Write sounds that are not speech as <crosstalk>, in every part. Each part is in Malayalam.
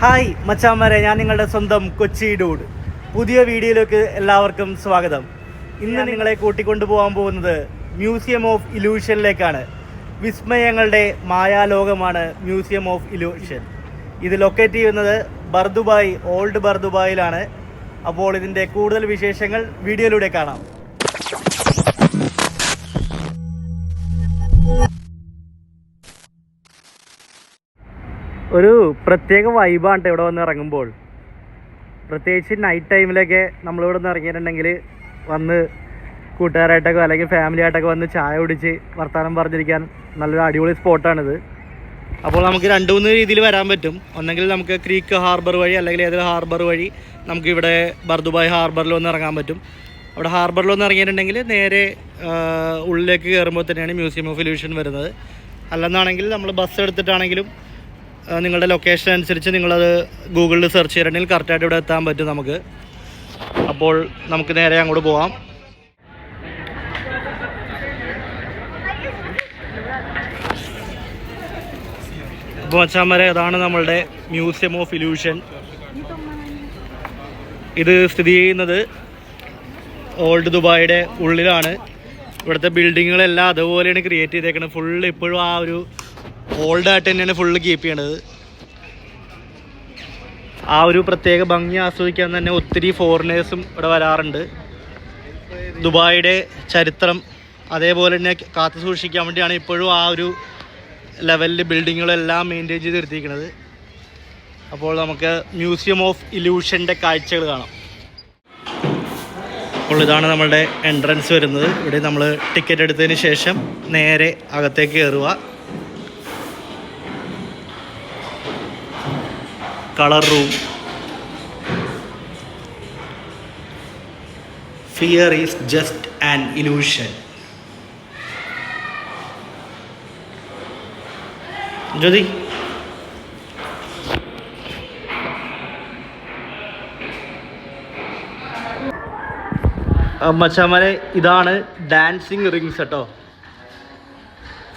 ഹായ് മച്ചാമാരെ ഞാൻ നിങ്ങളുടെ സ്വന്തം കൊച്ചി ഡൂഡ്. പുതിയ വീഡിയോയിലേക്ക് എല്ലാവർക്കും സ്വാഗതം. ഇന്ന് നിങ്ങളെ കൂട്ടിക്കൊണ്ടു പോകാൻ പോകുന്നത് മ്യൂസിയം ഓഫ് ഇലൂഷനിലേക്കാണ്. വിസ്മയങ്ങളുടെ മായാലോകമാണ് മ്യൂസിയം ഓഫ് ഇലൂഷൻ. ഇത് ലൊക്കേറ്റ് ചെയ്യുന്നത് ബർദുബായ് ഓൾഡ് ബർദുബായിലാണ്. അപ്പോൾ ഇതിന്റെ കൂടുതൽ വിശേഷങ്ങൾ വീഡിയോയിലൂടെ കാണാം. ഒരു പ്രത്യേക വൈബാണ് ഇവിടെ വന്ന് ഇറങ്ങുമ്പോൾ. പ്രത്യേകിച്ച് നൈറ്റ് ടൈമിലൊക്കെ നമ്മളിവിടെ നിന്ന് ഇറങ്ങിയിട്ടുണ്ടെങ്കിൽ വന്ന് കൂട്ടുകാരായിട്ടൊക്കെ അല്ലെങ്കിൽ ഫാമിലി ആയിട്ടൊക്കെ വന്ന് ചായ കുടിച്ച് വർത്തമാനം പറഞ്ഞിരിക്കാൻ നല്ലൊരു അടിപൊളി സ്പോട്ടാണിത് അപ്പോൾ നമുക്ക് രണ്ട് മൂന്ന് രീതിയിൽ വരാൻ പറ്റും. ഒന്നെങ്കിൽ നമുക്ക് ക്രീക്ക് ഹാർബർ വഴി അല്ലെങ്കിൽ ഏതൊരു ഹാർബർ വഴി നമുക്ക് ഇവിടെ ബർദുബായ് ഹാർബറിൽ വന്ന് ഇറങ്ങാൻ പറ്റും. അവിടെ ഹാർബറിൽ വന്ന് ഇറങ്ങിയിട്ടുണ്ടെങ്കിൽ നേരെ ഉള്ളിലേക്ക് കയറുമ്പോൾ തന്നെയാണ് മ്യൂസിയം ഓഫ് ഇല്യൂഷൻ വരുന്നത്. അല്ലെന്നാണെങ്കിൽ നമ്മൾ ബസ് എടുത്തിട്ടാണെങ്കിലും നിങ്ങളുടെ ലൊക്കേഷൻ അനുസരിച്ച് നിങ്ങളത് ഗൂഗിളിൽ സെർച്ച് ചെയ്തിട്ടുണ്ടെങ്കിൽ കറക്റ്റായിട്ട് ഇവിടെ എത്താൻ പറ്റും നമുക്ക്. അപ്പോൾ നമുക്ക് നേരെ അങ്ങോട്ട് പോവാം. അപ്പോൾ മച്ചാമരെ അതാണ് നമ്മളുടെ മ്യൂസിയം ഓഫ് ഇല്യൂഷൻ ഇത് സ്ഥിതി ചെയ്യുന്നത് ഓൾഡ് ദുബായിയുടെ ഉള്ളിലാണ്. ഇവിടുത്തെ ബിൽഡിങ്ങുകളെല്ലാം അതുപോലെയാണ് ക്രിയേറ്റ് ചെയ്തേക്കുന്നത് ഫുള്ള് ഇപ്പോഴും ആ ഒരു ഓൾഡ് ആയിട്ട് തന്നെയാണ് ഫുള്ള് കീപ്പ് ചെയ്യണത്. ആ ഒരു പ്രത്യേക ഭംഗി ആസ്വദിക്കാൻ തന്നെ ഒത്തിരി ഫോറിനേഴ്സും ഇവിടെ വരാറുണ്ട്. ദുബായിയുടെ ചരിത്രം അതേപോലെ തന്നെ കാത്തു സൂക്ഷിക്കാൻ വേണ്ടിയാണ് ഇപ്പോഴും ആ ഒരു ലെവലിൽ ബിൽഡിങ്ങുകളെല്ലാം മെയിന്റെയിൻ ചെയ്ത് നിർത്തിയിരിക്കുന്നത് അപ്പോൾ നമുക്ക് മ്യൂസിയം ഓഫ് ഇലൂഷന്റെ കാഴ്ചകൾ കാണാം. അപ്പോൾ ഇതാണ് നമ്മളുടെ എൻട്രൻസ് വരുന്നത്. ഇവിടെ നമ്മൾ ടിക്കറ്റ് എടുത്തതിന് ശേഷം നേരെ അകത്തേക്ക് കയറുക colour room. Fear is just an illusion Jyothi. മച്ചാമാരെ ഇതാണ് ഡാൻസിങ് റിങ്സ് കേട്ടോ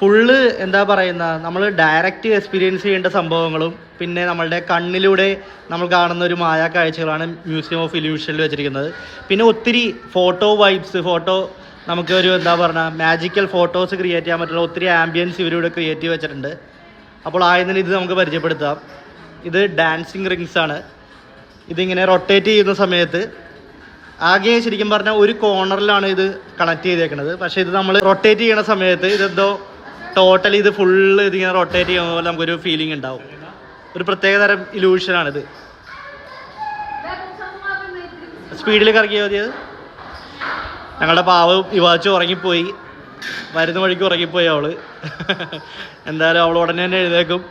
ഫുള്ള് എന്താ പറയുന്ന നമ്മൾ ഡയറക്റ്റ് എക്സ്പീരിയൻസ് ചെയ്യേണ്ട സംഭവങ്ങളും പിന്നെ നമ്മളുടെ കണ്ണിലൂടെ നമ്മൾ കാണുന്ന ഒരു മായ കാഴ്ചകളാണ് മ്യൂസിയം ഓഫ് ഇല്യൂഷനിൽ വെച്ചിരിക്കുന്നത്. പിന്നെ ഒത്തിരി ഫോട്ടോ വൈബ്സ് ഫോട്ടോ നമുക്ക് ഒരു എന്താ പറയുക മാജിക്കൽ ഫോട്ടോസ് ക്രിയേറ്റ് ചെയ്യാൻ പറ്റുന്ന ഒത്തിരി ആംബിയൻസ് ഇവരിവിടെ ക്രിയേറ്റ് ചെയ്ത് വെച്ചിട്ടുണ്ട്. അപ്പോൾ ആയതിന് ഇത് നമുക്ക് പരിചയപ്പെടുത്താം. ഇത് ഡാൻസിങ് റിങ്സ് ആണ്. ഇതിങ്ങനെ റൊട്ടേറ്റ് ചെയ്യുന്ന സമയത്ത് ആകെ ശരിക്കും പറഞ്ഞാൽ ഒരു കോർണറിലാണ് ഇത് കണക്ട് ചെയ്തേക്കുന്നത് പക്ഷേ ഇത് നമ്മൾ റൊട്ടേറ്റ് ചെയ്യുന്ന സമയത്ത് ഇതെന്തോ ടോട്ടലി ഇത് ഫുള്ള് ഇതിങ്ങനെ റൊട്ടേറ്റ് ചെയ്യുന്ന പോലെ നമുക്കൊരു ഫീലിംഗ് ഉണ്ടാവും. ഒരു പ്രത്യേക തരം ഇലൂഷനാണിത് സ്പീഡിൽ കറക്കിയാൽ മതിയത് ഞങ്ങളുടെ പാവ് യുവാച്ച് ഉറങ്ങിപ്പോയി. വരുന്ന വഴിക്ക് ഉറങ്ങിപ്പോയി അവൾ. എന്തായാലും അവൾ ഉടനെ തന്നെ എഴുതേക്കും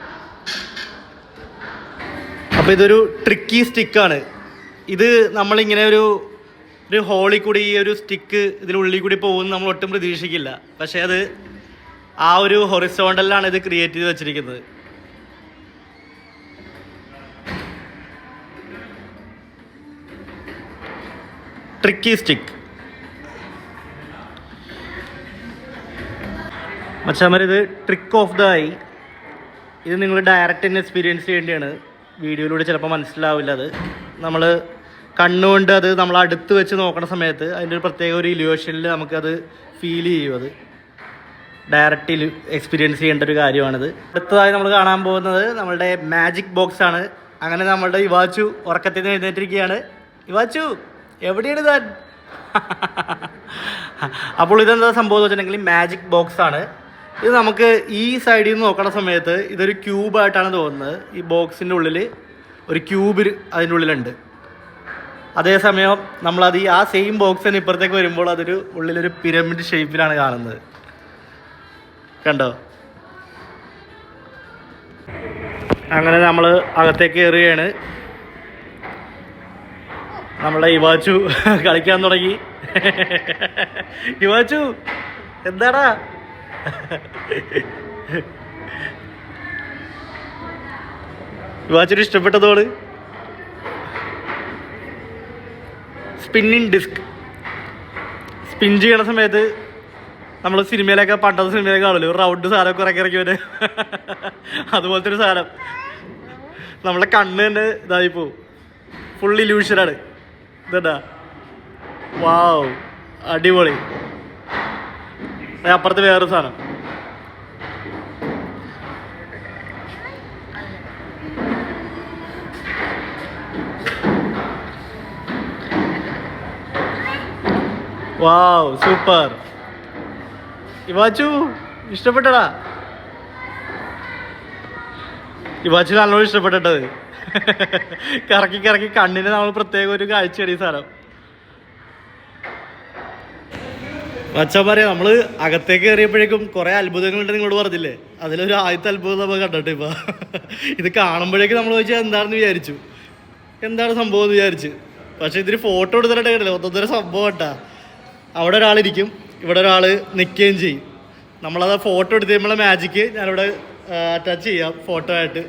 അപ്പോൾ ഇതൊരു ട്രിക്കി സ്റ്റിക്കാണ് ഇത് നമ്മളിങ്ങനെ ഒരു ഒരു ഹോളിൽ കൂടി ഈ ഒരു സ്റ്റിക്ക് ഇതിനുള്ളിൽ കൂടി പോകുമെന്ന് നമ്മൾ ഒട്ടും പ്രതീക്ഷിക്കില്ല. പക്ഷേ അത് ആ ഒരു ഹൊറിസോണ്ടലിലാണ് ഇത് ക്രിയേറ്റ് ചെയ്ത് വെച്ചിരിക്കുന്നത്. ട്രിക്കി സ്റ്റിക്ക് മച്ചാമരിത് ട്രിക്ക് ഓഫ് ദ ഐ ഇത് നിങ്ങൾ ഡയറക്റ്റ് തന്നെ എക്സ്പീരിയൻസ് ചെയ്യേണ്ടിയാണ് വീഡിയോയിലൂടെ ചിലപ്പോൾ മനസ്സിലാവില്ല അത്. നമ്മൾ കണ്ണുകൊണ്ട് അത് നമ്മൾ അടുത്ത് വെച്ച് നോക്കുന്ന സമയത്ത് അതിന്റെ ഒരു പ്രത്യേക ഒരു ഇല്യൂഷനിൽ നമുക്കത് ഫീൽ ചെയ്യും അത്. ഡയറക്റ്റ് എക്സ്പീരിയൻസ് ചെയ്യേണ്ട ഒരു കാര്യമാണിത്. അടുത്തതായി നമ്മൾ കാണാൻ പോകുന്നത് നമ്മളുടെ മാജിക് ബോക്സ് ആണ്. അങ്ങനെ നമ്മളുടെ യുവാച്ചു ഉറക്കത്തിൽ നിന്ന് എഴുന്നേറ്റിരിക്കുകയാണ്. യുവാച്ചു എവിടെയാണ് താൻ <laughs> അപ്പോൾ ഇതെന്താ സംഭവം വെച്ചിട്ടുണ്ടെങ്കിൽ മാജിക് ബോക്സ് ആണ്. ഇത് നമുക്ക് ഈ സൈഡിൽ നിന്ന് നോക്കണ സമയത്ത് ഇതൊരു ക്യൂബായിട്ടാണ് തോന്നുന്നത്. ഈ ബോക്സിന്റെ ഉള്ളിൽ ഒരു ക്യൂബ് അതിന്റെ ഉള്ളിലുണ്ട്. അതേസമയം നമ്മളത് ആ സെയിം ബോക്സിന് ഇപ്പുറത്തേക്ക് വരുമ്പോൾ അതൊരു ഉള്ളിലൊരു പിരമിഡ് ഷേപ്പിലാണ് കാണുന്നത്. കണ്ടോ? അങ്ങനെ നമ്മൾ അകത്തേക്ക് കയറുകയാണ്. നമ്മളെ യുവാച്ചു <laughs> കളിക്കാൻ തുടങ്ങി. <laughs> യുവാച്ചു എന്താടാ? <laughs> ഇവാച്ചിന് ഇഷ്ടപ്പെട്ടതോട്? Spinning disc. സ്പിൻ ചെയ്യണ സമയത്ത് നമ്മൾ സിനിമയിലൊക്കെ പണ്ടത്തെ സിനിമയിലൊക്കെ കാണുമല്ലോ റൗണ്ട് സാധനമൊക്കെ ഇറക്കി ഇറക്കി വരെ. അതുപോലത്തെ ഒരു സാധനം. നമ്മളെ കണ്ണ് തന്നെ ഇതായി പോവും. ഫുൾ ഇല്യൂഷനാണ് ഇതണ്ടാ വാവ് അടിപൊളി. അപ്പുറത്ത് വേറൊരു സാധനം. Wow super ഇവാച്ചു ഇഷ്ടപ്പെട്ടടാ. ഇവാച്ചു നല്ലോണം ഇഷ്ടപ്പെട്ടിട്ടത്. കറക്കി കറക്കി കണ്ണിന് നമ്മൾ പ്രത്യേക ഒരു കാഴ്ചയാണ് ഈ സാധനം. പറയാ നമ്മൾ അകത്തേക്ക് കയറിയപ്പോഴേക്കും കുറെ അത്ഭുതങ്ങളുണ്ട് നിങ്ങളോട് പറഞ്ഞില്ലേ? അതിലൊരു ആദ്യത്തെ അത്ഭുതം നമ്മൾ കണ്ടിട്ട് ഇപ്പൊ. ഇത് കാണുമ്പോഴേക്കും നമ്മൾ ചോദിച്ചാൽ എന്താണെന്ന് വിചാരിച്ചു. എന്താണ് സംഭവം എന്ന് വിചാരിച്ചു. പക്ഷെ ഇതിന് ഫോട്ടോ എടുത്തിട്ടേ കണ്ടില്ലേ ഒന്നൊന്നര സംഭവം കേട്ടാ. അവിടെ ഒരാളിരിക്കും. ഇവിടെ ഒരാൾ നിൽക്കുകയും ചെയ്യും. നമ്മളത് ഫോട്ടോ എടുത്ത് നമ്മളെ മാജിക്ക് ഞാനിവിടെ അറ്റാച്ച് ചെയ്യാം ഫോട്ടോ ആയിട്ട്.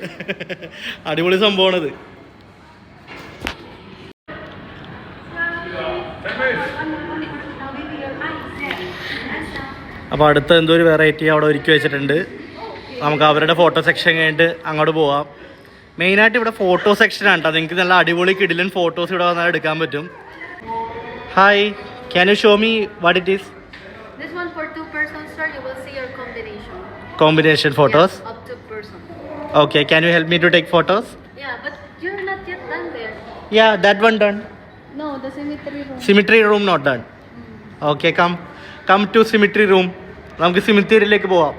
അടിപൊളി സംഭവമാണിത്. അപ്പോൾ അടുത്ത എന്തോ ഒരു വെറൈറ്റി അവിടെ ഒരുക്കി വെച്ചിട്ടുണ്ട്. നമുക്ക് അവരുടെ ഫോട്ടോ സെക്ഷൻ കഴിഞ്ഞിട്ട് അങ്ങോട്ട് പോവാം. മെയിനായിട്ട് ഇവിടെ ഫോട്ടോ സെക്ഷനാണ് കേട്ടോ നിങ്ങൾക്ക് നല്ല അടിപൊളി കിടിലൻ ഫോട്ടോസ് ഇവിടെ വന്നാൽ എടുക്കാൻ പറ്റും. Hi can you show me what it is This one for two persons, sir. You will see your combination. Combination photos Yes, up to person. Okay can you help me to take photos Yeah, but you're not yet done there. Ya that one done No, the cemetery room. Cemetery room not done okay come come to cemetery room നമുക്ക് സിമിത്തേരിയിലേക്ക് പോവാം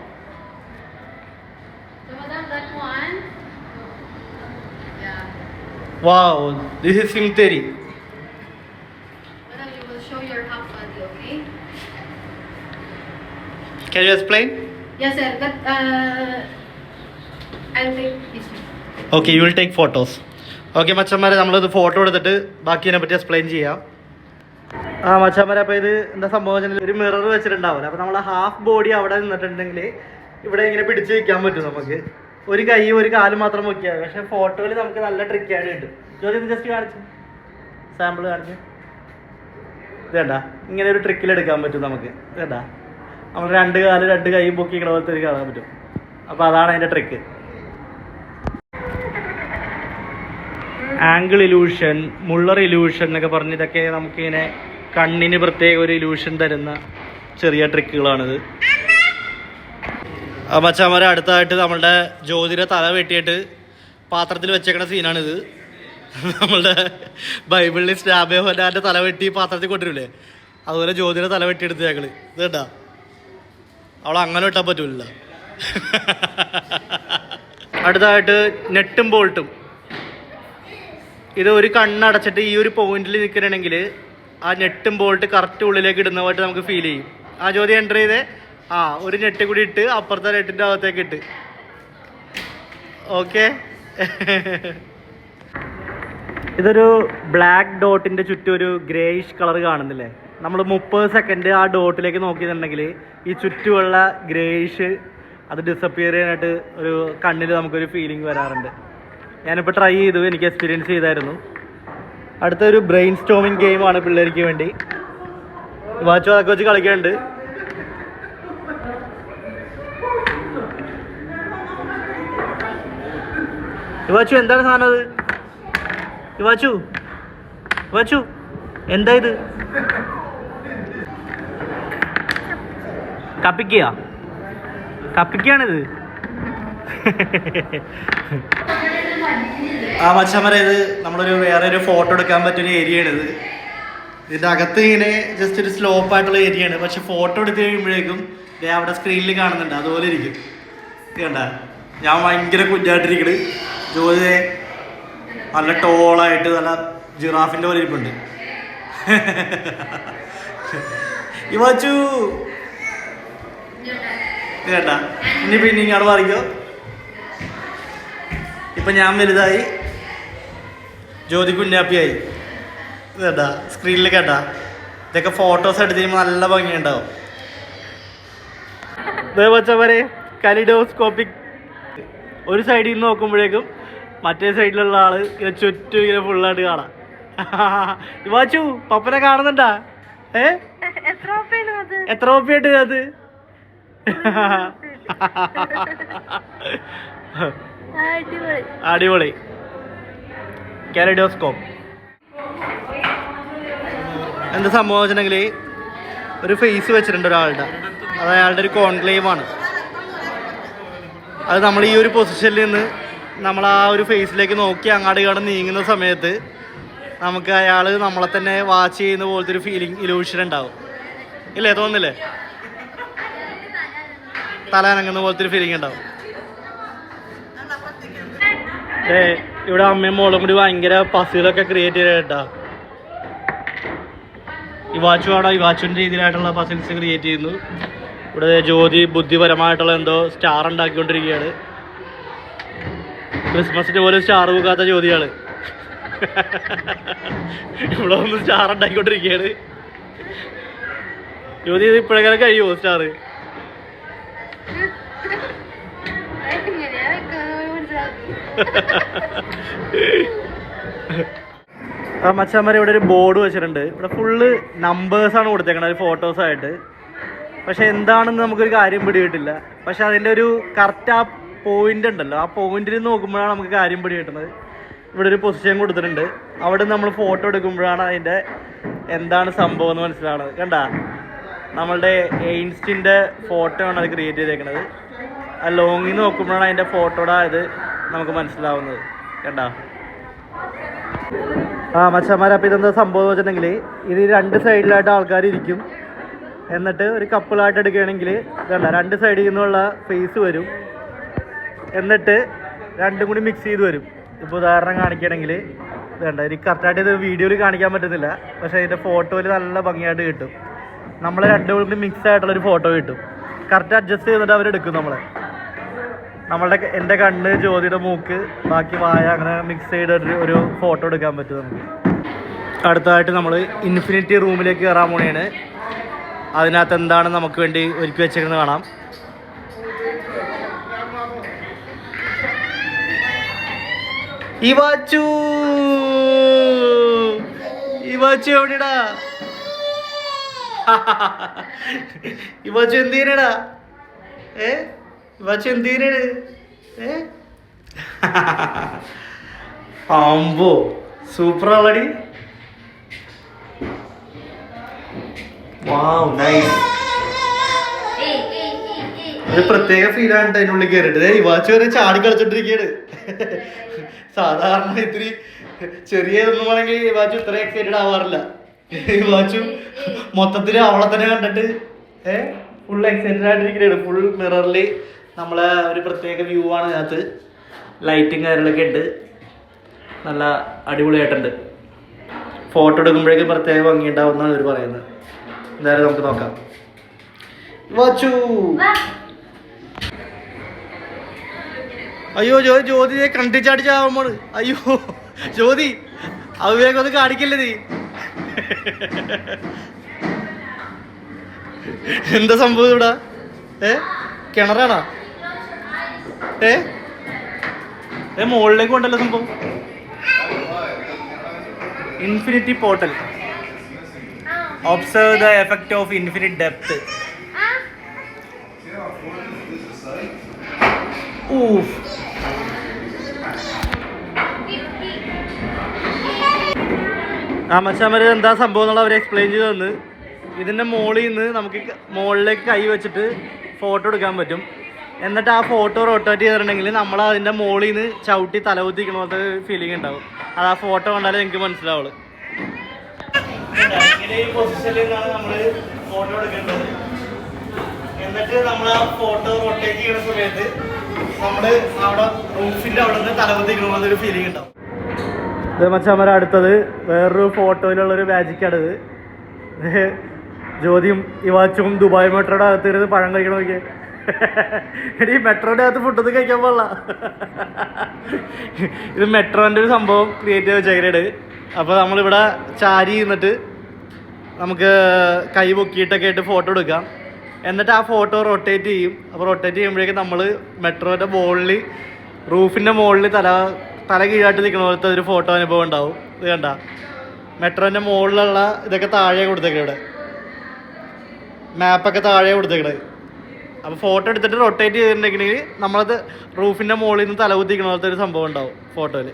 So, madam, that one. Yeah. Wow this is സിമിത്തേരി can you explain? Yes, sir. But uh, I'll take this one. Okay you will take photos okay മച്ചന്മാരെ നമ്മളിത് ഫോട്ടോ എടുത്തിട്ട് ബാക്കി ഇതിനെ പറ്റി എക്സ്പ്ലെയിൻ ചെയ്യാം. ആ മച്ചന്മാരെ അപ്പോൾ ഇത് എന്താ സംഭവം വെച്ചാൽ ഒരു മിറർ വെച്ചിട്ടുണ്ടാവില്ല. അപ്പോൾ നമ്മൾ ഹാഫ് ബോഡി അവിടെ നിന്നിട്ടുണ്ടെങ്കിൽ ഇവിടെ ഇങ്ങനെ പിടിച്ച് വയ്ക്കാൻ പറ്റും നമുക്ക്. ഒരു കൈ ഒരു കാൽ മാത്രം വെക്കുക പക്ഷെ ഫോട്ടോയിൽ നമുക്ക് നല്ല ട്രിക്കായിട്ട് കിട്ടും. ജോലി ജസ്റ്റ് കാണിച്ചു. സാമ്പിൾ കാണിച്ചു. ഇതേണ്ട ഇങ്ങനെ ഒരു ട്രിക്കിൽ എടുക്കാൻ പറ്റും നമുക്ക്. ഇതേണ്ട നമ്മൾ രണ്ട് കാൽ രണ്ട് കൈ പൊക്കിക്കണ പോലത്തെ കാണാൻ പറ്റും. അപ്പോൾ അതാണ് അതിന്റെ trick angle illusion Muller illusion എന്നൊക്കെ പറഞ്ഞ് ഇതൊക്കെ നമുക്കിങ്ങനെ കണ്ണിന് പ്രത്യേക ഒരു ഇലൂഷൻ തരുന്ന ചെറിയ ട്രിക്കുകളാണിത് ആ മച്ചാമാരെ അടുത്തതായിട്ട് നമ്മളുടെ ജ്യോതിരെ തല വെട്ടിയിട്ട് പാത്രത്തിൽ വെച്ചേക്കണ സീനാണിത് നമ്മളുടെ ബൈബിളിൽ സ്റ്റാബേ ഹൊലാന്റെ തല വെട്ടി പാത്രത്തിൽ കൊണ്ടുവരില്ലേ? അതുപോലെ ജ്യോതിരെ തല വെട്ടിയെടുത്ത് ഞങ്ങൾ ഇത് കേട്ടാ അവൾ അങ്ങനെ ഇട്ടാൻ പറ്റൂല അടുത്തതായിട്ട് നെട്ടും ബോൾട്ടും. ഇത് ഒരു കണ്ണടച്ചിട്ട് ഈ ഒരു പോയിന്റിൽ നിൽക്കണമെങ്കിൽ ആ നെട്ടും ബോൾട്ട് കറക്റ്റ് ഉള്ളിലേക്ക് ഇടുന്നതായിട്ട് നമുക്ക് ഫീൽ ചെയ്യും. ആ ജ്യോതി എന്റർ ചെയ്ത് ആ ഒരു നെറ്റ് കൂടി ഇട്ട് അപ്പുറത്തെ നെറ്റിന്റെ അകത്തേക്ക് ഇട്ട്. ഓക്കെ ഇതൊരു ബ്ലാക്ക് ഡോട്ടിന്റെ ചുറ്റും ഒരു ഗ്രേയിഷ് കളർ കാണുന്നില്ലേ? നമ്മൾ മുപ്പത് സെക്കൻഡ് ആ ഡോട്ടിലേക്ക് നോക്കിയിട്ടുണ്ടെങ്കിൽ ഈ ചുറ്റുമുള്ള ഗ്രേഷ് അത് ഡിസപ്പിയർ ചെയ്യാനായിട്ട് ഒരു കണ്ണിൽ നമുക്കൊരു ഫീലിംഗ് വരാറുണ്ട്. ഞാനിപ്പോൾ ട്രൈ ചെയ്തു എനിക്ക് എക്സ്പീരിയൻസ് ചെയ്തായിരുന്നു. അടുത്തൊരു ബ്രെയിൻ സ്റ്റോമിങ് ഗെയിമാണ് പിള്ളേർക്ക് വേണ്ടി. വാച്ച് അതൊക്കെ വെച്ച് കളിക്കാനുണ്ട്. ഇവാച്ചു എന്താണ് സാധനം അത്? ഇവാച്ചു ഇവാച്ചു എന്താ ഇത്? കപ്പിക്കയാ? കപ്പിക്കാണിത് ആ മച്ചമര ഇത് നമ്മളൊരു വേറെ ഒരു ഫോട്ടോ എടുക്കാൻ പറ്റുന്ന ഏരിയ ആണിത് ഇതിന്റെ അകത്ത് ഇങ്ങനെ ജസ്റ്റ് ഒരു സ്ലോപ്പ് ആയിട്ടുള്ള ഏരിയ ആണ് പക്ഷെ ഫോട്ടോ എടുത്ത് കഴിയുമ്പോഴേക്കും അവിടെ സ്ക്രീനിൽ കാണുന്നുണ്ട്. അതുപോലെ ഇരിക്കും. ഇത് കണ്ട? ഞാൻ ഭയങ്കര കുഞ്ഞായിട്ടിരിക്കണ്. ജോലി നല്ല ടോളായിട്ട് നല്ല ജിറാഫിന്റെ പോലെ ഇരിപ്പുണ്ട്. <laughs> ഇവാച്ചു കണ്ട. ഇനി പിന്നെ ഇങ്ങോട്ട് പറിക്കോ ഇപ്പൊ ഞാൻ വലുതായി. ജ്യോതി കുഞ്ഞാപ്പിയായി. കേട്ടാ സ്ക്രീനിൽ കേട്ടാ ഇതൊക്കെ ഫോട്ടോസ് എടുത്ത് കഴിയുമ്പോൾ നല്ല ഭംഗിയുണ്ടാവും. വരെ കലിഡോസ്കോപ്പിക്. ഒരു സൈഡിൽ നിന്ന് നോക്കുമ്പോഴേക്കും മറ്റേ സൈഡിലുള്ള ആൾ ഇങ്ങനെ ചുറ്റും ഇങ്ങനെ ഫുള്ളായിട്ട് കാണാം. <laughs> വാച്ചു പപ്പനെ കാണുന്നുണ്ടാ? ഏ? എത്ര ഒപ്പിയായിട്ട് അത്? അടിപൊളി. കാലിഡോസ്കോപ്പ് എന്താ സംഭവം വെച്ചിട്ടുണ്ടെങ്കിൽ ഒരു ഫേസ് വെച്ചിട്ടുണ്ട് ഒരാളുടെ. അത് അയാളുടെ ഒരു കോൺക്ലേവ് ആണ്. അത് നമ്മൾ ഈ ഒരു പൊസിഷനിൽ നിന്ന് നമ്മൾ ആ ഒരു ഫേസിലേക്ക് നോക്കി അങ്ങാട് ഇങ്ങോട്ട് നീങ്ങുന്ന സമയത്ത് നമുക്ക് അയാൾ നമ്മളെ തന്നെ വാച്ച് ചെയ്യുന്ന പോലത്തെ ഒരു ഫീലിംഗ് ഇലൂഷൻ ഉണ്ടാവും. ഇല്ലേ? തോന്നില്ലേ തല അനങ്ങുന്ന പോലത്തെ ഒരു ഫീലിംഗ് ഉണ്ടാവും. ഇവിടെ അമ്മയും മോളും കൂടി ഭയങ്കര പസിലൊക്കെ ക്രിയേറ്റ് ചെയ്തിട്ടാ ഇവാച്ചു അവിടെ ഇവാച്ചുവിന്റെ രീതിയിലായിട്ടുള്ള പസിൽസ് ക്രിയേറ്റ് ചെയ്യുന്നു. ഇവിടെ ജ്യോതി ബുദ്ധിപരമായിട്ടുള്ള എന്തോ സ്റ്റാർ ഉണ്ടാക്കിക്കൊണ്ടിരിക്കുകയാണ്. ക്രിസ്മസിന് പോലെ സ്റ്റാർ പോകാത്ത ജ്യോതിയാണ്. ഇവിടെ ഒന്ന് സ്റ്റാർ ഉണ്ടാക്കിക്കൊണ്ടിരിക്കുകയാണ്. ജ്യോതി ഇത് ഇപ്പോഴെങ്ങനെ കഴിയുമോ സ്റ്റാർ ആ മച്ചാന്മാരെ ഇവിടെ ഒരു ബോർഡ് വെച്ചിട്ടുണ്ട്. ഇവിടെ ഫുള്ള് നമ്പേഴ്സാണ് കൊടുത്തേക്കണത് ഫോട്ടോസായിട്ട് പക്ഷെ എന്താണെന്ന് നമുക്കൊരു കാര്യം പിടികിട്ടില്ല. പക്ഷെ അതിന്റെ ഒരു കറക്റ്റ് ആ പോയിന്റ് ഉണ്ടല്ലോ. ആ പോയിന്റിൽ നോക്കുമ്പോഴാണ് നമുക്ക് കാര്യം പിടി കിട്ടുന്നത് ഇവിടെ ഒരു പൊസിഷൻ കൊടുത്തിട്ടുണ്ട്. അവിടെ നമ്മൾ ഫോട്ടോ എടുക്കുമ്പോഴാണ് അതിന്റെ എന്താണ് സംഭവം എന്ന് മനസ്സിലാവുന്നത് കണ്ട? നമ്മളുടെ എയിൻസ്റ്റിന്റെ ഫോട്ടോ ആണ് അത് ക്രിയേറ്റ് ചെയ്തേക്കുന്നത് ആ ലോങ്ങിൽ നോക്കുമ്പോഴാണ് അതിന്റെ ഫോട്ടോയുടെ ഇത് നമുക്ക് മനസ്സിലാവുന്നത്. കണ്ട? ആ മച്ചന്മാരെ അപ്പം ഇതെന്താ സംഭവം എന്ന് വെച്ചിട്ടുണ്ടെങ്കിൽ ഇത് രണ്ട് സൈഡിലായിട്ട് ആൾക്കാർ ഇരിക്കും. എന്നിട്ട് ഒരു കപ്പിളായിട്ട് എടുക്കുകയാണെങ്കിൽ ഇതല്ല രണ്ട് സൈഡിൽ നിന്നുള്ള ഫേസ് വരും. എന്നിട്ട് രണ്ടും കൂടി മിക്സ് ചെയ്ത് വരും. ഇപ്പോൾ ഉദാഹരണം കാണിക്കുകയാണെങ്കിൽ ഇതുണ്ട് എനിക്ക് കറക്റ്റായിട്ട് ഇത് വീഡിയോയിൽ കാണിക്കാൻ പറ്റുന്നില്ല പക്ഷേ ഇതിന്റെ ഫോട്ടോയിൽ നല്ല ഭംഗിയായിട്ട് കിട്ടും. നമ്മൾ രണ്ടും കൂടി മിക്സ് ആയിട്ടുള്ളൊരു ഫോട്ടോ കിട്ടും. കറക്റ്റ് അഡ്ജസ്റ്റ് ചെയ്തിട്ട് അവരെടുക്കും നമ്മളെ. നമ്മളുടെ എന്റെ കണ്ണ് ജ്യോതിയുടെ മൂക്ക് ബാക്കി വായ അങ്ങനെ മിക്സ് ചെയ്ത് ഒരു ഫോട്ടോ എടുക്കാൻ പറ്റും നമുക്ക്. അടുത്തതായിട്ട് നമ്മൾ ഇൻഫിനിറ്റി റൂമിലേക്ക് കയറാൻ പോണേണ്. അതിനകത്ത് എന്താണ് നമുക്ക് വേണ്ടി ഒരുക്കി വെച്ചേക്കുന്നത് കാണാം. ഇവാച്ചു! ഇവാച്ചു എവിടെടാ? <laughs> ഇവാച്ചു എന്ത് ഏ? ഇവാച്ചു എന്ത് ചെയ്യണേ ഏ അമ്പോ സൂപ്പറാളടി ഒരു പ്രത്യേക ഫീലാണ് അതിനുള്ളിൽ കയറിയിട്ട് ഈ വാച്ച് വരെ ചാടി കളിച്ചോണ്ടിരിക്കുകയാണ് സാധാരണ ഇത്തിരി ചെറിയതൊന്നും വേണമെങ്കിൽ ഈ വാച്ച് ഇത്ര എക്സൈറ്റഡ് ആവാറില്ല. ഈ വാച്ചു മൊത്തത്തിൽ അവളെ തന്നെ കണ്ടിട്ട് ഏഹ് ഫുൾ എക്സൈറ്റഡ് ആയിട്ടിരിക്കുകയാണ് ഫുൾ മിററിൽ നമ്മളെ ഒരു പ്രത്യേക വ്യൂ ആണ് ഇതിനകത്ത്. ലൈറ്റും കാര്യങ്ങളൊക്കെ ഉണ്ട്. നല്ല അടിപൊളിയായിട്ടുണ്ട്. ഫോട്ടോ എടുക്കുമ്പോഴേക്കും പ്രത്യേക ഭംഗി ഉണ്ടാവും എന്നാണ് ഇവർ പറയുന്നത്. എന്തായാലും നമുക്ക് നോക്കാം. വാച്ചു! അയ്യോ ജോ ജ്യോതി കണ്ടിച്ചാടിച്ചാവുമ്പോൾ കണ്ടിച്ചാടി ചാവുമ്പോൾ അയ്യോ ജ്യോതി അവിവേകം ഒന്ന് കാണിക്കല്ലേ നീ? എന്താ സംഭവം ഇവിടെ? ഏ? കിണറാണോ? ഏ? ഏ മുകളിലേക്ക് കൊണ്ടല്ലോ സംഭവം? Infinity portal observe the effect of infinite depth ആ മച്ചാമര് എന്താ സംഭവം എന്നുള്ള അവർ എക്സ്പ്ലെയിൻ ചെയ്ത് തന്ന്. ഇതിന്റെ മുകളിൽ നിന്ന് നമുക്ക് മുകളിലേക്ക് കൈ വെച്ചിട്ട് ഫോട്ടോ എടുക്കാൻ പറ്റും. എന്നിട്ട് ആ ഫോട്ടോ റൊട്ടേറ്റ് ചെയ്തിട്ടുണ്ടെങ്കിൽ നമ്മൾ അതിന്റെ മുകളിൽ നിന്ന് ചവിട്ടി തലകുത്തിക്കണ പോലത്തെ ഫീലിംഗ് ഉണ്ടാവും. അത് ആ ഫോട്ടോ കണ്ടാലേ എനിക്ക് മനസ്സിലാവുള്ളൂ. ഈ പൊസിഷനിൽ നിന്നാണ് നമ്മൾ ഫോട്ടോ എടുക്കേണ്ടത്. എന്നിട്ട് നമ്മൾ ആ ഫോട്ടോ റൊട്ടേറ്റ് ചെയ്യുന്ന സമയത്ത് നമ്മൾ അവിടെ റൂഫിന്റെ അവിടെ നിന്ന് തലകുത്തിക്കണ പോലത്തെ ഒരു ഫീലിംഗ് ഉണ്ടാവും. ഇത് മച്ചാമര അടുത്തത് വേറൊരു ഫോട്ടോയിലുള്ളൊരു മാജിക്കാണിത് ഇത്. ജ്യോതിയും ഇവാച്ചും ദുബായ് മെട്രോയുടെ അകത്ത് ഇരുന്ന് പഴം കഴിക്കണം നോക്കിയേ. എടീ മെട്രോന്റെ അകത്ത് ഫുഡൊന്നും കഴിക്കാൻ പാടില്ല. ഇത് മെട്രോന്റെ ഒരു സംഭവം ക്രിയേറ്റ് ചെയ്ത് വെച്ചേക്കണേട് അപ്പോൾ നമ്മളിവിടെ ചാരി നിന്നിട്ട് നമുക്ക് കൈ പൊക്കിയിട്ടൊക്കെ ആയിട്ട് ഫോട്ടോ എടുക്കാം. എന്നിട്ട് ആ ഫോട്ടോ റൊട്ടേറ്റ് ചെയ്യും. അപ്പോൾ റൊട്ടേറ്റ് ചെയ്യുമ്പോഴേക്കും നമ്മൾ മെട്രോന്റെ മുകളിൽ റൂഫിന്റെ മുകളിൽ തല തല കീഴായിട്ട് നിൽക്കുന്ന പോലത്തെ ഒരു ഫോട്ടോ അനുഭവം ഉണ്ടാവും. ഇത് കണ്ട? മെട്രോന്റെ മുകളിലുള്ള ഇതൊക്കെ താഴെ കൊടുത്തേക്കണേ ഇവിടെ. മാപ്പൊക്കെ താഴെ കൊടുത്തേക്കണത് അപ്പോൾ ഫോട്ടോ എടുത്തിട്ട് റൊട്ടേറ്റ് ചെയ്തിട്ടുണ്ടെങ്കിൽ നമ്മളത് റൂഫിന്റെ മുകളിൽ നിന്ന് തലകുത്തിക്കണ പോലത്തെ ഒരു സംഭവം ഉണ്ടാവും ഫോട്ടോയിൽ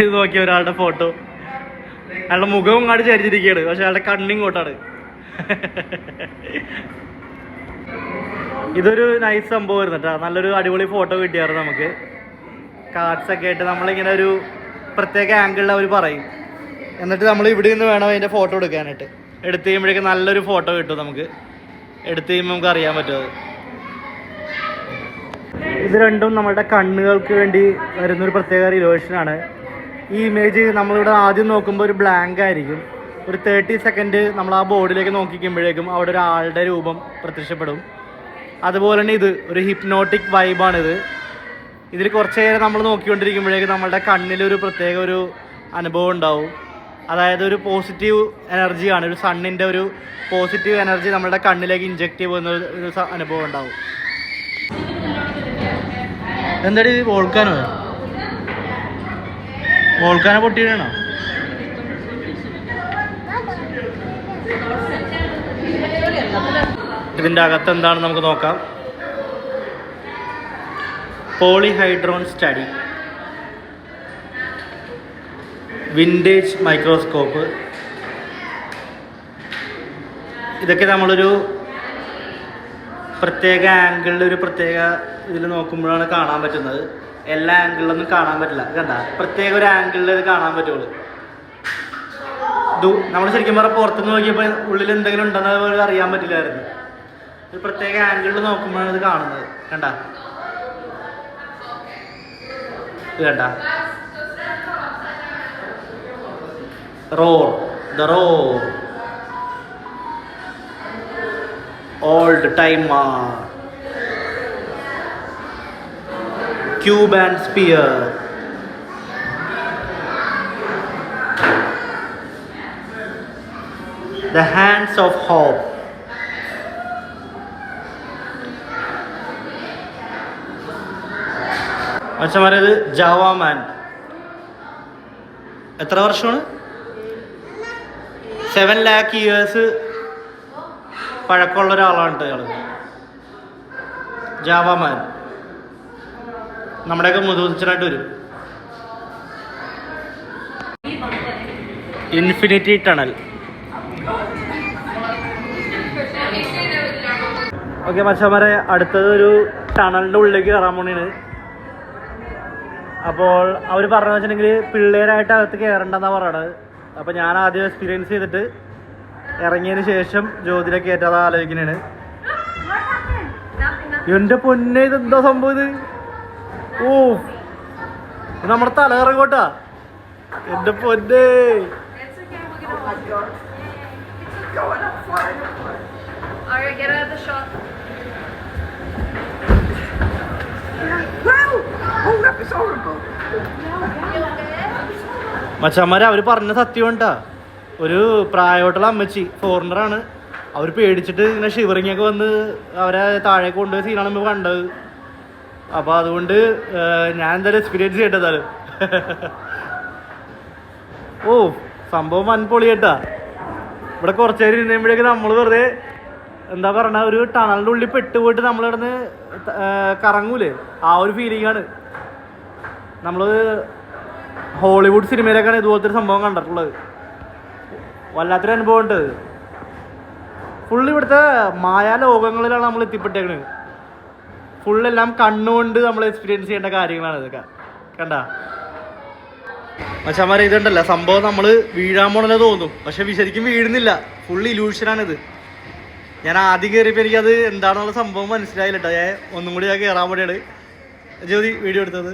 ഇത് നോക്കിയ ഒരാളുടെ ഫോട്ടോ അയാളുടെ മുഖം ഇങ്ങോട്ട് ചരിച്ചിരിക്കുകയാണ് പക്ഷെ അയാളുടെ കണ്ണിങ്ങോട്ടാണ് ഇതൊരു നൈസ് സംഭവം ആയിരുന്നു കേട്ടോ നല്ലൊരു അടിപൊളി ഫോട്ടോ കിട്ടിയായിരുന്നു നമുക്ക്. കാർഡ്സ് ഒക്കെ ആയിട്ട് നമ്മളിങ്ങനെ ഒരു പ്രത്യേക ആംഗിളിൽ അവർ പറയും. എന്നിട്ട് നമ്മൾ ഇവിടെ നിന്ന് വേണം അതിന്റെ ഫോട്ടോ എടുക്കാനായിട്ട്. എടുത്ത് കഴിയുമ്പോഴേക്കും നല്ലൊരു ഫോട്ടോ കിട്ടും നമുക്ക്. എടുത്ത് കഴിയുമ്പോൾ നമുക്ക് അറിയാൻ പറ്റും ഇത് രണ്ടും നമ്മുടെ കണ്ണുകൾക്ക് വേണ്ടി വരുന്ന ഒരു പ്രത്യേക റിലേഷനാണ് ഈ ഇമേജ് നമ്മളിവിടെ ആദ്യം നോക്കുമ്പോൾ ഒരു ബ്ലാങ്ക് ആയിരിക്കും. ഒരു തേർട്ടി സെക്കൻഡ് നമ്മൾ ആ ബോർഡിലേക്ക് നോക്കിക്കുമ്പോഴേക്കും അവിടെ ഒരാളുടെ രൂപം പ്രത്യക്ഷപ്പെടും. അതുപോലെ തന്നെ ഇത് ഒരു ഹിപ്നോട്ടിക് വൈബാണിത് ഇതിൽ കുറച്ച് നേരം നമ്മൾ നോക്കിക്കൊണ്ടിരിക്കുമ്പോഴേക്കും നമ്മളുടെ കണ്ണിലൊരു പ്രത്യേക ഒരു അനുഭവം ഉണ്ടാവും. അതായത് ഒരു പോസിറ്റീവ് എനർജിയാണ് ഒരു സണ്ണിന്റെ ഒരു പോസിറ്റീവ് എനർജി നമ്മളുടെ കണ്ണിലേക്ക് ഇഞ്ചെക്ട് ചെയ്യുന്ന ഒരു- അനുഭവം ഉണ്ടാവും. എന്താടി ഇത്? വോൾക്കാനോ വോൾക്കാനോ പൊട്ടിയതാണോ ഇതിന്റെ അകത്ത് എന്താണെന്ന് നമുക്ക് നോക്കാം. Polyhedron study vintage microscope. ഇതൊക്കെ നമ്മളൊരു പ്രത്യേക ആംഗിളിൽ ഒരു പ്രത്യേക ഇതിൽ നോക്കുമ്പോഴാണ് കാണാൻ പറ്റുന്നത്. എല്ലാ ആംഗിളിലൊന്നും കാണാൻ പറ്റില്ല. കണ്ട? പ്രത്യേക ഒരു ആംഗിളിൽ ഇത് കാണാൻ പറ്റുള്ളൂ. നമ്മൾ ശരിക്കും പറഞ്ഞാൽ പുറത്തുനിന്ന് നോക്കിയപ്പോൾ ഉള്ളിൽ എന്തെങ്കിലും ഉണ്ടെന്ന് പോലും അറിയാൻ പറ്റില്ലായിരുന്നു. ഒരു പ്രത്യേക ആംഗിളിൽ നോക്കുമ്പോഴാണ് ഇത് കാണുന്നത്. കണ്ട? ഇത് കണ്ട? Roar the roar old timer cube and sphere the hands of hope മച്ചമാരത് Java Man എത്ര വർഷമാണ്? സെവൻ ലാക്ക് ഇയേഴ്സ് പഴക്കമുള്ള ഒരാളാണ് കേട്ടോ ഇയാൾ ജാവാമാൻ നമ്മുടെയൊക്കെ മുതുവച്ചനായിട്ട് വരും. ഇൻഫിനിറ്റി ടണൽ ഓക്കെ മച്ചമാരെ അടുത്തത് ഒരു ടണലിന്റെ ഉള്ളിലേക്ക് കയറാൻ പോണിയാണ് അപ്പോൾ അവർ പറഞ്ഞു വെച്ചിട്ടുണ്ടെങ്കിൽ പിള്ളേരായിട്ട് അകത്ത് കയറണ്ടെന്നാണ് പറയണത്. അപ്പോൾ ഞാൻ ആദ്യം എക്സ്പീരിയൻസ് ചെയ്തിട്ട് ഇറങ്ങിയതിന് ശേഷം ജ്യോതിനെ കയറ്റാതെ ആലോചിക്കുന്നതാണ് എന്റെ പൊന്നെ ഇത് എന്താ സംഭവം ഇത്? ഓ നമ്മുടെ തലകറങ്ങോട്ടാ. എന്റെ പൊന്നെ. Oh, that was horrible. the shot. മച്ചന്മാരെ അവർ പറഞ്ഞ സത്യം ഉണ്ടാ ഒരു പ്രായോട്ടുള്ള അമ്മച്ചി ഫോറിനറാണ് അവർ പേടിച്ചിട്ട് ഇങ്ങനെ ഷിവറിങ് ഒക്കെ വന്ന് അവരെ താഴെ കൊണ്ടുപോയി സീനാണ് നമ്മൾ കണ്ടത്. അപ്പോൾ അതുകൊണ്ട് ഞാൻ എന്തായാലും എക്സ്പീരിയൻസ് ചെയ്യേണ്ടതാലും ഓ സംഭവം വൻപൊളി കേട്ടാ ഇവിടെ കുറച്ച് നേരം നമ്മൾ വെറുതെ എന്താ പറയണ ഒരു ടണലിന്റെ ഉള്ളിൽ പെട്ടുപോയിട്ട് നമ്മൾ കിടന്ന് കറങ്ങൂലേ? ആ ഒരു ഫീലിംഗ് ആണ്. നമ്മൾ ഹോളിവുഡ് സിനിമയിലൊക്കെയാണ് ഇതുപോലത്തെ ഒരു സംഭവം കണ്ടിട്ടുള്ളത്. വല്ലാത്തൊരു അനുഭവം ഉണ്ട് ഫുള്ള് ഇവിടുത്തെ മായാലോകങ്ങളിലാണ് നമ്മൾ എത്തിപ്പെട്ടേക്കണത് ഫുള്ളെല്ലാം കണ്ണുകൊണ്ട് നമ്മൾ എക്സ്പീരിയൻസ് ചെയ്യേണ്ട കാര്യങ്ങളാണ് ഇതൊക്കെ. കണ്ട? മച്ചാമാരെ ഇതുണ്ടല്ല. സംഭവം നമ്മൾ വീഴാൻ പോണല്ലോ തോന്നും. പക്ഷെ ശരിക്കും വീഴുന്നില്ല. ഫുൾ ഇലൂഷനാണിത് ഞാൻ ആദ്യം കയറിയപ്പോൾ എനിക്കത് എന്താണെന്നുള്ള സംഭവം മനസ്സിലായില്ല കേട്ടോ ഞാൻ ഒന്നും കൂടി ഞാൻ കയറാൻ വേണ്ടിയാണ് ജ്യോതി വീഡിയോ എടുത്തത്.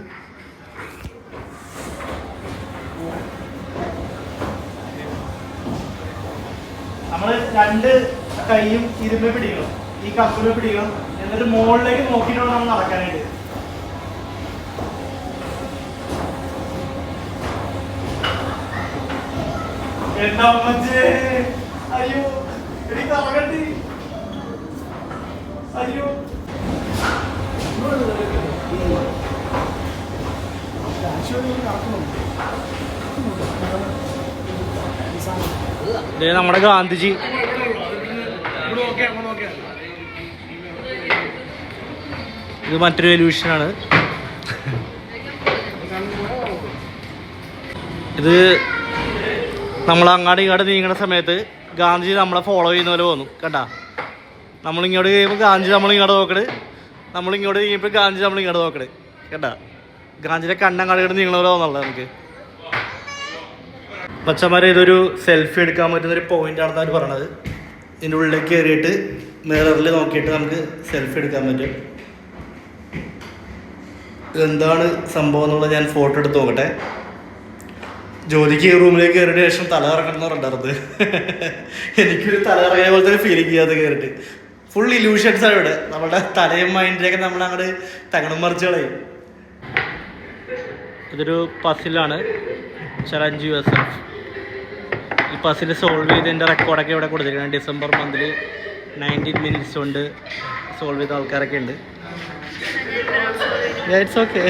നമ്മൾ രണ്ട് കൈയും ഇരുമ്പ് പിടിക്കണം. ഈ കപ്പിൽ പിടിക്കണം. എന്നിട്ട് മുകളിലേക്ക് നോക്കിയിട്ട് നമ്മൾ നടക്കാനായിട്ട്. എന്താ അമ്മച്ചേ? അയ്യോ എടി കറകട്ടി അയ്യോ. ദേ നമ്മുടെ ഗാന്ധിജി. ഇത് മറ്റൊരു എലൂഷനാണ് ഇത് നമ്മൾ അങ്ങാടി ഇങ്ങോട്ട് നീങ്ങുന്ന സമയത്ത് ഗാന്ധിജി നമ്മളെ ഫോളോ ചെയ്യുന്ന പോലെ തോന്നും കേട്ടാ നമ്മളിങ്ങോട്ട് കഴിയുമ്പോൾ ഗാന്ധി നമ്മളിങ്ങോട്ട് നോക്കണ്. നമ്മളിങ്ങോട്ട് കഴിയുമ്പോൾ ഗാന്ധി നമ്മളിങ്ങോട്ട് നോക്കണ് കേട്ടാ ഗാന്ധിയുടെ കണ്ണങ്ങാടി നീങ്ങണ പോലെ തോന്നുള്ളത് നമുക്ക്? പച്ചമാരെ ഇതൊരു സെൽഫി എടുക്കാൻ പറ്റുന്ന ഒരു പോയിന്റ് ആണെന്നാണ് അവർ പറഞ്ഞത് ഇതിന്റെ ഉള്ളിലേക്ക് കയറിയിട്ട് മിററിൽ നോക്കിയിട്ട് നമുക്ക് സെൽഫി എടുക്കാൻ പറ്റും. എന്താണ് സംഭവം എന്നുള്ളത് ഞാൻ ഫോട്ടോ എടുത്ത് നോക്കട്ടെ. ജോലിക്ക് റൂമിലേക്ക് കയറിയ ശേഷം തല ഇറങ്ങണം എന്ന് പറഞ്ഞിട്ടുണ്ടായിരുന്നത് എനിക്കൊരു തല ഇറങ്ങിയ പോലത്തെ ഒരു ഫീലിംഗ് ചെയ്യാതെ കയറിയിട്ട് ഫുൾ ഇല്യൂഷൻസ് ആണ് ഇവിടെ. നമ്മുടെ തലയും മൈൻഡിലേക്ക് നമ്മൾ അങ്ങോട്ട് തകണം മറിച്ച് കളയും. ഇതൊരു പസിലാണ് ചലഞ്ച് യു എസ് എഫ് ഈ പസിൽ സോൾവ് ചെയ്തതിന്റെ റെക്കോർഡൊക്കെ ഇവിടെ കൊടുത്തിരിക്കുന്നത് ഡിസംബർ മന്തിൽ നയന്റീൻ മിനിറ്റ്സ് കൊണ്ട് സോൾവ് ചെയ്ത ആൾക്കാരൊക്കെ ഉണ്ട്. ഇറ്റ്സ് ഓക്കെ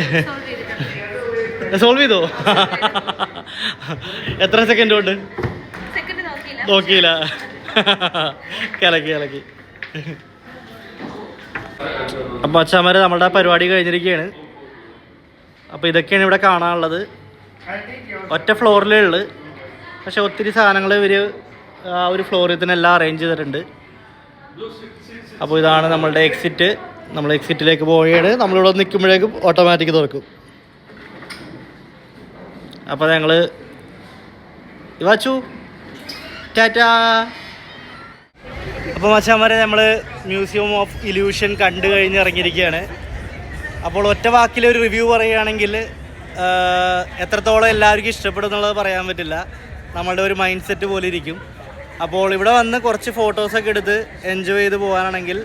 സോൾവ് ചെയ്തോ? <laughs> എത്ര സെക്കൻഡ് കൊണ്ട് നോക്കിയില്ല. കിളക്കി കിളക്കി <laughs> കലക്കി. അപ്പം അച്ഛന്മാർ നമ്മളുടെ പരിപാടി കഴിഞ്ഞിരിക്കുകയാണ്. അപ്പോൾ ഇതൊക്കെയാണ് ഇവിടെ കാണാനുള്ളത്. ഒറ്റ ഫ്ലോറിലേ ഉള്ളു. പക്ഷെ ഒത്തിരി സാധനങ്ങൾ ഇവർ ഒരു ഫ്ലോറിൽ തന്നെ എല്ലാം അറേഞ്ച് ചെയ്തിട്ടുണ്ട്. അപ്പോൾ ഇതാണ് നമ്മളുടെ എക്സിറ്റ് നമ്മൾ എക്സിറ്റിലേക്ക് പോവുകയാണ്. നമ്മളിവിടെ നിൽക്കുമ്പോഴേക്കും ഓട്ടോമാറ്റിക് തുറക്കും. അപ്പോൾ ഞങ്ങൾ വാച്ചു ടാറ്റാ. അപ്പോൾ മച്ചാമാരെ നമ്മൾ മ്യൂസിയം ഓഫ് ഇല്യൂഷൻ കണ്ടു കഴിഞ്ഞ് ഇറങ്ങിയിരിക്കുകയാണ്. അപ്പോൾ ഒറ്റ വാക്കിൽ ഒരു റിവ്യൂ പറയുകയാണെങ്കിൽ എത്രത്തോളം എല്ലാവർക്കും ഇഷ്ടപ്പെടും എന്നുള്ളത് പറയാൻ പറ്റില്ല. നമ്മളുടെ ഒരു മൈൻഡ് സെറ്റ് പോലെ ഇരിക്കും. അപ്പോൾ ഇവിടെ വന്ന് കുറച്ച് ഫോട്ടോസൊക്കെ എടുത്ത് എൻജോയ് ചെയ്ത് പോകാനാണെങ്കിൽ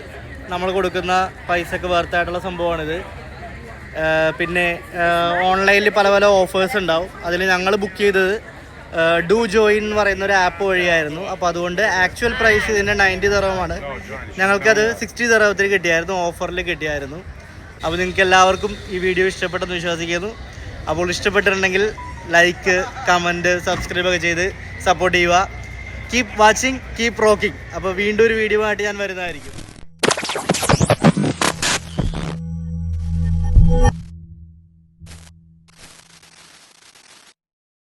നമ്മൾ കൊടുക്കുന്ന പൈസക്ക് വേർത്തായിട്ടുള്ള സംഭവമാണിത്. പിന്നെ ഓൺലൈനിൽ പല പല ഓഫേഴ്സ് ഉണ്ടാവും. അതിൽ ഞങ്ങൾ ബുക്ക് ചെയ്തത് ഡു ജോയിൻ എന്ന് പറയുന്ന ഒരു ആപ്പ് വഴിയായിരുന്നു. അപ്പോൾ അതുകൊണ്ട് ആക്ച്വൽ പ്രൈസ് ഇതിന്റെ നയന്റി തറവുമാണ് ഞങ്ങൾക്കത് സിക്സ്റ്റി തറവത്തിൽ കിട്ടിയായിരുന്നു ഓഫറിൽ കിട്ടിയായിരുന്നു. അപ്പോൾ നിങ്ങൾക്ക് എല്ലാവർക്കും ഈ വീഡിയോ ഇഷ്ടപ്പെട്ടെന്ന് വിശ്വസിക്കുന്നു. അപ്പോൾ ഇഷ്ടപ്പെട്ടിട്ടുണ്ടെങ്കിൽ ലൈക്ക് കമന്റ് സബ്സ്ക്രൈബ് ഒക്കെ ചെയ്ത് സപ്പോർട്ട് ചെയ്യുക. കീപ് വാച്ചിങ് കീപ് റോക്കിംഗ് അപ്പോൾ വീണ്ടും ഒരു വീഡിയോ ആയിട്ട് ഞാൻ വരുന്നതായിരിക്കും.